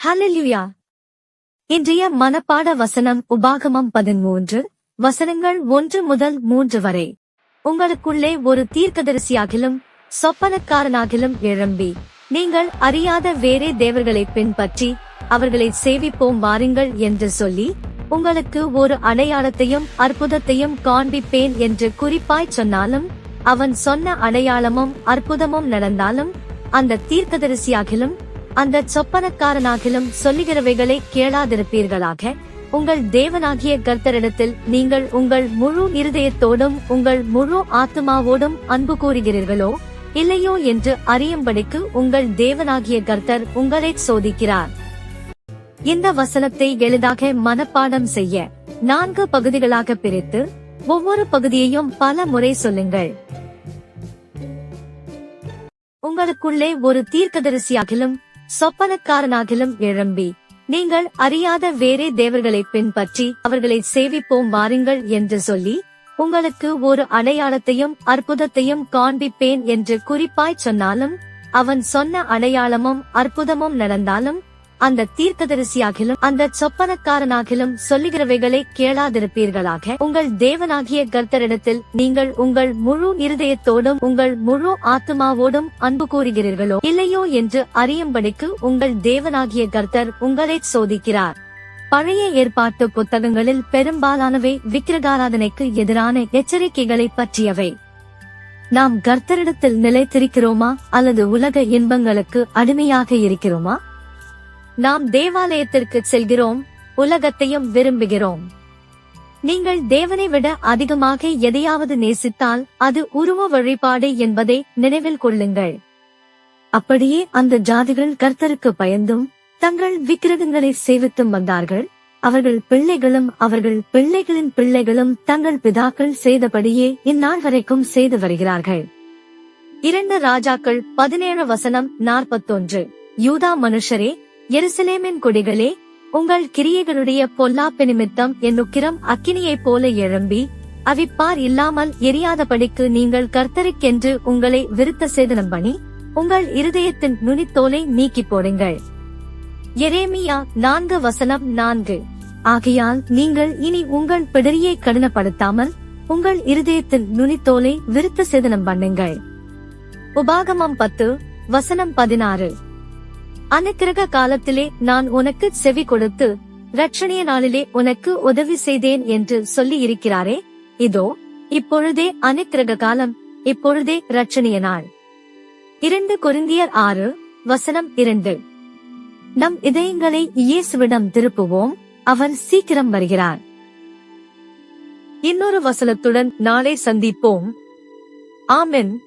ஹalleluya இன்றைய மனப்பாட வசனம் உபாகமம் பதிமூன்று வசனங்கள் ஒன்று முதல் மூன்று வரை. உங்களுக்குள்ளே ஒரு தீர்க்கதரிசியாகிலும் சொப்பனக்காரனாகிலும் எழும்பி நீங்கள் அறியாத வேறே தேவர்களை பின்பற்றி அவர்களை சேவிப்போம் வாருங்கள் என்று சொல்லி உங்களுக்கு ஒரு அடையாளத்தையும் அற்புதத்தையும் காண்பிப்பேன் என்று குறிப்பாய் சொன்னாலும் அவன் சொன்ன அடையாளமும் அற்புதமும் நடந்தாலும் அந்த தீர்க்கதரிசியாகிலும் அந்த சொப்பனக்காரனாகிலும் சொல்லுகிறவைகளை கேளாதிருப்பீர்களாக. உங்கள் தேவனாகிய கர்த்தரிடத்தில் நீங்கள் உங்கள் முழு இருதயத்தோடும் உங்கள் முழு ஆத்மாவோடும் அன்பு கூறுகிறீர்களோ? இல்லையோ என்று அறியும்படிக்கு உங்கள் தேவனாகிய கர்த்தர் உங்களை சோதிக்கிறார். இந்த வசனத்தை எளிதாக மனப்பாடம் செய்ய நான்கு பகுதிகளாக பிரித்து ஒவ்வொரு பகுதியையும் பல முறை சொல்லுங்கள். உங்களுக்குள்ளே ஒரு தீர்க்கதரிசியாகிலும் சொப்பனக்காரனாகிலும் எழும்பி நீங்கள் அறியாத வேறே தேவர்களை பின்பற்றி அவர்களை சேவிப்போம் வாருங்கள் என்று சொல்லி உங்களுக்கு ஒரு அடையாளத்தையும் அற்புதத்தையும் காண்பிப்பேன் என்று குறிப்பாய் சொன்னாலும் அவன் சொன்ன அடையாளமும் அற்புதமும் நடந்தாலும் அந்த தீர்க்கதரிசியாகிலும் அந்த சொப்பனக்காரனாகிலும் சொல்லுகிறவைகளை கேளாதிருப்பீர்களாக. உங்கள் தேவனாகிய கர்த்தரிடத்தில் நீங்கள் உங்கள் முழு இருதயத்தோடும் உங்கள் முழு ஆத்மாவோடும் அன்பு கூறுகிறீர்களோ? இல்லையோ என்று அறியும்படிக்கு உங்கள் தேவனாகிய கர்த்தர் உங்களை சோதிக்கிறார். பழைய ஏற்பாட்டு புத்தகங்களில் பெரும்பாலானவை விக்கிரகாராதனைக்கு எதிரான எச்சரிக்கைகளை பற்றியவை. நாம் கர்த்தரிடத்தில் நிலைத்திருக்கிறோமா? அல்லது உலக இன்பங்களுக்கு அடிமையாக இருக்கிறோமா? நாம் தேவாலயத்திற்கு செல்கிறோம் உலகத்தையும் விரும்புகிறோம். நீங்கள் தேவனை விட அதிகமாக எதையாவது நேசித்தால் அது உருவ வழிபாடு என்பதை நினைவில் கொள்ளுங்கள். அப்படியே அந்த ஜாதிகள் கர்த்தருக்கு பயந்தும் தங்கள் விக்கிரகங்களை சேவித்தும் வந்தார்கள். அவர்கள் பிள்ளைகளும் அவர்கள் பிள்ளைகளின் பிள்ளைகளும் தங்கள் பிதாக்கள் செய்தபடியே இந்நாள் வரைக்கும் செய்து வருகிறார்கள். இரண்டு ராஜாக்கள் பதினேழு வசனம் நாற்பத்தொன்று. யூதா மனுஷரே எருசலேமின் குடிகளே உங்கள் கிரியைகளுடைய பொல்லாப்பு நிமித்தம் என் உக்கிரம் அக்கினியைப் போல எழும்பி அவிப்பார் இல்லாமல் எரியாதபடிக்கு நீங்கள் கர்த்தருக்கென்று உங்களை விருத்த சேதனம் பண்ணி உங்கள் இருதயத்தின் நுனித்தோலை நீக்கி போடுங்கள். எரேமியா நான்கு வசனம் நான்கு. ஆகையால் நீங்கள் இனி உங்கள் பிடரியை கடினப்படுத்தாமல் உங்கள் இருதயத்தின் நுனித்தோலை விருத்த சேதனம் பண்ணுங்கள். உபாகமம் பத்து வசனம் பதினாறு. அனுக்கிரக காலத்திலே நான் உனக்கு செவி கொடுத்து ரட்சணிய நாளிலே உனக்கு உதவி செய்தேன் என்று சொல்லி இருக்கிறாரே இதோ இப்பொழுதே அனுக்கிரக காலம் இப்பொழுதே ரட்சணிய நாள். இரண்டு கொரிந்தியர் ஆறு வசனம் இரண்டு. நம் இதயங்களை இயேசுவிடம் திருப்புவோம் அவர் சீக்கிரம் வருகிறார். இன்னொரு வசனத்துடன் நாளை சந்திப்போம். ஆமென்.